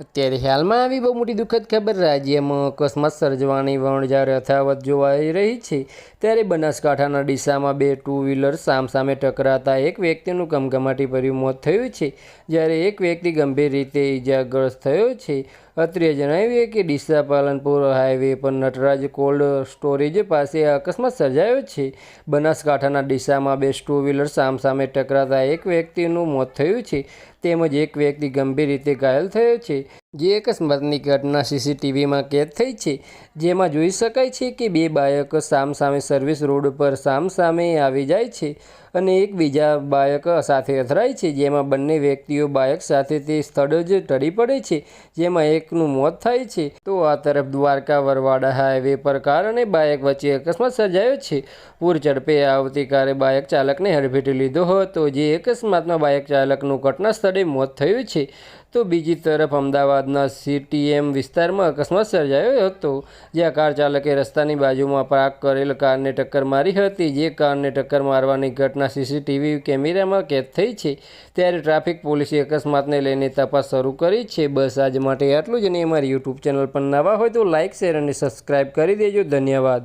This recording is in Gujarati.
અત્યારે હાલમાં આવી બહુ મોટી દુઃખદ ખબર રાજ્યમાં અકસ્માત સર્જવાની વણઝાર યથાવત જોવાઈ રહી છે. ત્યારે બનાસકાંઠાના ડીસામાં બે ટુ વ્હીલર સામસામે ટકરાતા એક વ્યક્તિનું કમકમાટી ભર્યું મોત થયું છે. જ્યારે એક વ્યક્તિ ગંભીર રીતે ઈજાગ્રસ્ત થયો છે. અત્રે જણાવ્યું કે ડીસા પાલનપુર હાઈવે પર નટરાજ કોલ્ડ સ્ટોરેજ પાસે અકસ્માત સર્જાયો છે. બનાસકાંઠાના ડીસામાં બે ટુ વ્હીલર સામસામે ટકરાતા એક વ્યક્તિનું મોત થયું છે. તેમજ એક વ્યક્તિ ગંભીર રીતે ઘાયલ થયો છે. જે અકસ્માતની ઘટના સીસીટીવીમાં કેદ થઈ છે. જેમાં જોઈ શકાય છે કે બે બાયક સામસામે સર્વિસ રોડ પર સામસામે આવી જાય છે અને એક બીજા બાઇક સાથે અથડાય છે. જેમાં બંને વ્યક્તિઓ બાયક સાથે તે સ્થળ જ ઢળી પડે છે, જેમાં એકનું મોત થાય છે. તો આ તરફ દ્વારકા, વરવાડા હાઈવે પર કાર અને બાયક વચ્ચે અકસ્માત સર્જાયો છે. પૂર ઝડપે આવતી કારે બાયક ચાલકને હડફેટી લીધો હતો. જે અકસ્માતમાં બાઇક ચાલકનું ઘટના સ્થળે મોત થયું છે. તો બીજી તરફ અમદાવાદના સીટીએમ વિસ્તારમાં અકસ્માત સર્જાયો હતો. જ્યાં કાર ચાલકે રસ્તાની બાજુમાં પાર્ક કરેલ કારને ટક્કર મારી હતી. જે કારને ટક્કર મારવાની ઘટના સીસીટીવી કેમેરામાં કેદ થઈ છે. ત્યારે ટ્રાફિક પોલીસે અકસ્માતને લઈને તપાસ શરૂ કરી છે. બસ આજ માટે આટલું જ અને અમારી યુટ્યુબ ચેનલ પર નવા હોય તો લાઇક શેર અને સબસ્ક્રાઈબ કરી દેજો. ધન્યવાદ.